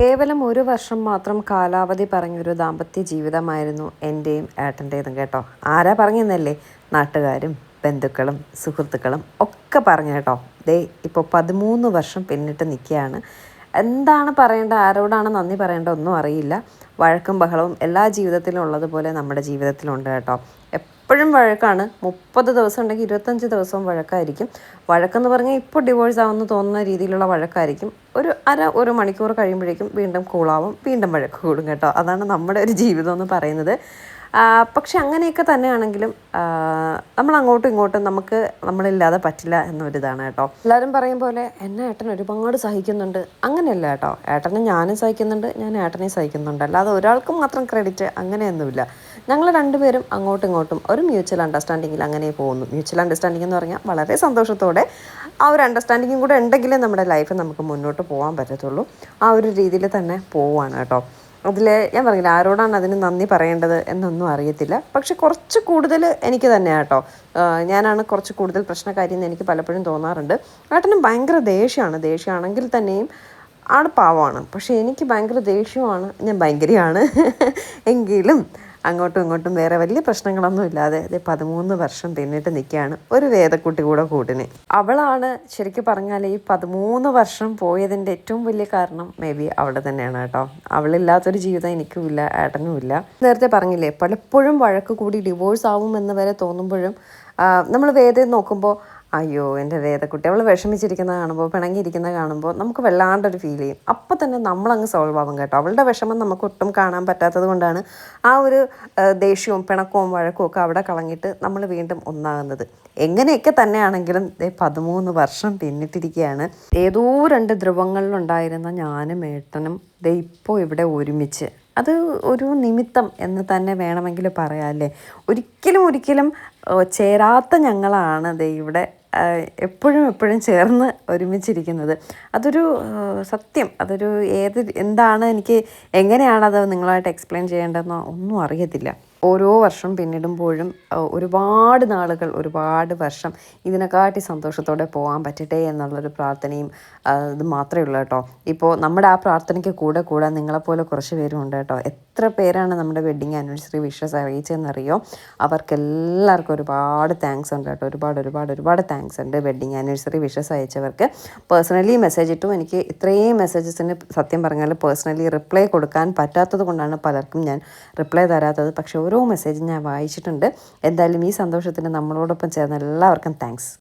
കേവലം ഒരു വർഷം മാത്രം കാലാവധി പറഞ്ഞൊരു ദാമ്പത്യ ജീവിതമായിരുന്നു എന്റെയും ഏട്ടന്റേതും കേട്ടോ. ആരാ പറഞ്ഞെന്നല്ലേ? നാട്ടുകാരും ബന്ധുക്കളും സുഹൃത്തുക്കളും ഒക്കെ പറഞ്ഞു കേട്ടോ. ദേ ഇപ്പോൾ പതിമൂന്ന് വർഷം പിന്നിട്ട് നിൽക്കുകയാണ്. എന്താണ് പറയേണ്ടത്? ആരോടാണ് നന്ദി പറയേണ്ടത്? ഒന്നും അറിയില്ല. വഴക്കും ബഹളവും എല്ലാ ജീവിതത്തിലും ഉള്ളതുപോലെ നമ്മുടെ ജീവിതത്തിലുണ്ട് കേട്ടോ. എപ്പോഴും വഴക്കാണ്. മുപ്പത് ദിവസം ഉണ്ടെങ്കിൽ ഇരുപത്തഞ്ച് ദിവസവും വഴക്കായിരിക്കും. വഴക്കെന്ന് പറഞ്ഞാൽ ഇപ്പോൾ ഡിവോഴ്സ് ആവുമെന്ന് തോന്നുന്ന രീതിയിലുള്ള വഴക്കായിരിക്കും. ഒരു അര ഒരു മണിക്കൂർ കഴിയുമ്പോഴേക്കും വീണ്ടും കൂളാവും വീണ്ടും വഴക്ക് കൂടും കേട്ടോ. അതാണ് നമ്മുടെ ഒരു ജീവിതം എന്ന് പറയുന്നത്. പക്ഷെ അങ്ങനെയൊക്കെ തന്നെയാണെങ്കിലും നമ്മൾ അങ്ങോട്ടും ഇങ്ങോട്ടും നമുക്ക് നമ്മളില്ലാതെ പറ്റില്ല എന്നൊരിതാണ് കേട്ടോ. എല്ലാവരും പറയും പോലെ എന്നെ ഏട്ടൻ ഒരുപാട് സഹിക്കുന്നുണ്ട്. അങ്ങനെയല്ല കേട്ടോ. ഏട്ടനെ ഞാനും സഹിക്കുന്നുണ്ട് ഞാൻ ഏട്ടനെ സഹിക്കുന്നുണ്ട്. അല്ലാതെ ഒരാൾക്ക് മാത്രം ക്രെഡിറ്റ് അങ്ങനെയൊന്നുമില്ല. ഞങ്ങൾ രണ്ടുപേരും അങ്ങോട്ടും ഇങ്ങോട്ടും ഒരു മ്യൂച്വൽ അണ്ടർസ്റ്റാൻഡിങ്ങിൽ അങ്ങനെ പോകുന്നു. മ്യൂച്വൽ അണ്ടർസ്റ്റാൻഡിംഗ് എന്ന് പറഞ്ഞാൽ വളരെ സന്തോഷത്തോടെ ആ ഒരു അണ്ടർസ്റ്റാൻഡിങ്ങും കൂടെ ഉണ്ടെങ്കിലേ നമ്മുടെ ലൈഫ് നമുക്ക് മുന്നോട്ട് പോകാൻ പറ്റത്തുള്ളൂ. ആ ഒരു രീതിയിൽ തന്നെ പോവാണ് കേട്ടോ. അതിൽ ഞാൻ പറഞ്ഞില്ല ആരോടാണ് അതിന് നന്ദി പറയേണ്ടത് എന്നൊന്നും അറിയത്തില്ല. പക്ഷെ കുറച്ച് കൂടുതൽ എനിക്ക് തന്നെയാണ് കേട്ടോ. ഞാനാണ് കുറച്ച് കൂടുതൽ പ്രശ്നക്കാരി എന്ന് എനിക്ക് പലപ്പോഴും തോന്നാറുണ്ട്. ഏട്ടനും ഭയങ്കര ദേഷ്യമാണ്. ദേഷ്യമാണെങ്കിൽ തന്നെയും ആൾ പാവമാണ്. പക്ഷേ എനിക്ക് ഭയങ്കര ദേഷ്യമാണ്. ഞാൻ ഭയങ്കരയാണ്. എങ്കിലും അങ്ങോട്ടും ഇങ്ങോട്ടും വേറെ വലിയ പ്രശ്നങ്ങളൊന്നും ഇല്ലാതെ ഇത് പതിമൂന്ന് വർഷം പിന്നിട്ട് നിൽക്കുകയാണ് ഒരു വേദക്കുട്ടി കൂടെ കൂട്ടിന്. അവളാണ് ശരിക്കും പറഞ്ഞാൽ ഈ പതിമൂന്ന് വർഷം പോയതിന്റെ ഏറ്റവും വലിയ കാരണം മേ ബി അവിടെ തന്നെയാണ് കേട്ടോ. അവളില്ലാത്തൊരു ജീവിതം എനിക്കും ഇല്ല ഏട്ടനും ഇല്ല. നേരത്തെ പറഞ്ഞില്ലേ പലപ്പോഴും വഴക്ക് കൂടി ഡിവോഴ്സ് ആവും എന്ന് വരെ തോന്നുമ്പോഴും നമ്മൾ വേദം നോക്കുമ്പോൾ അയ്യോ എന്റെ വേദക്കുട്ടി. അവൾ വിഷമിച്ചിരിക്കുന്നത് കാണുമ്പോൾ പിണങ്ങിയിരിക്കുന്നത് കാണുമ്പോൾ നമുക്ക് വല്ലാണ്ടൊരു ഫീൽ ചെയ്യും. അപ്പോൾ തന്നെ നമ്മളങ്ങ് സോൾവ് ആവും കേട്ടോ. അവളുടെ വിഷമം നമുക്ക് ഒട്ടും കാണാൻ പറ്റാത്തത് കൊണ്ടാണ് ആ ഒരു ദേഷ്യവും പിണക്കവും വഴക്കവും ഒക്കെ അവിടെ കളഞ്ഞിട്ട് നമ്മൾ വീണ്ടും ഒന്നാകുന്നത്. എങ്ങനെയൊക്കെ തന്നെയാണെങ്കിലും പതിമൂന്ന് വർഷം പിന്നിട്ടിരിക്കുകയാണ് ഏതോ രണ്ട് ധ്രുവങ്ങളിലുണ്ടായിരുന്ന ഞാനും ഏട്ടനും ദേ ഇപ്പോൾ ഇവിടെ ഒരുമിച്ച്. അത് ഒരു നിമിത്തം എന്ന് തന്നെ വേണമെങ്കിൽ പറയാം അല്ലേ? ഒരിക്കലും ഒരിക്കലും ചേരാത്ത ഞങ്ങളാണ് ദേ ഇവിടെ എപ്പോഴും എപ്പോഴും ചേർന്ന് ഒരുമിച്ചിരിക്കുന്നത്. അതൊരു സത്യം. അതൊരു ഏത് എന്താണ് എനിക്ക് എങ്ങനെയാണത് നിങ്ങളായിട്ട് എക്സ്പ്ലെയിൻ ചെയ്യേണ്ടതെന്നോ ഒന്നും അറിയത്തില്ല. ഓരോ വർഷം പിന്നിടുമ്പോഴും ഒരുപാട് നാളുകൾ ഒരുപാട് വർഷം ഇതിനെക്കാട്ടി സന്തോഷത്തോടെ പോകാൻ പറ്റട്ടെ എന്നുള്ളൊരു പ്രാർത്ഥനയും ഇത് മാത്രമേ ഉള്ളൂ കേട്ടോ. ഇപ്പോൾ നമ്മുടെ ആ പ്രാർത്ഥനയ്ക്ക് കൂടെ കൂടെ നിങ്ങളെപ്പോലെ കുറച്ച് പേരും ഉണ്ട് കേട്ടോ. എത്ര പേരാണ് നമ്മുടെ വെഡ്ഡിങ് ആനിവേഴ്സറി വിഷസ് അറിയിച്ചതെന്നറിയോ? അവർക്കെല്ലാവർക്കും ഒരുപാട് താങ്ക്സ് ഉണ്ട് കേട്ടോ. ഒരുപാട് ഒരുപാട് ഒരുപാട് താങ്ക്സ് ഉണ്ട് വെഡ്ഡിങ് ആനിവേഴ്സറി വിഷസ് അയച്ചവർക്ക്. പേഴ്സണലി മെസ്സേജ് ഇട്ടും. എനിക്ക് ഇത്രയും മെസ്സേജസിന് സത്യം പറഞ്ഞാൽ പേഴ്സണലി റിപ്ലൈ കൊടുക്കാൻ പറ്റാത്തത് കൊണ്ടാണ് പലർക്കും ഞാൻ റിപ്ലൈ തരാത്തത്. പക്ഷേ ഓരോ മെസ്സേജും ഞാൻ വായിച്ചിട്ടുണ്ട്. എന്തായാലും ഈ സന്തോഷത്തിന് നമ്മളോടൊപ്പം ചേർന്ന എല്ലാവർക്കും താങ്ക്സ്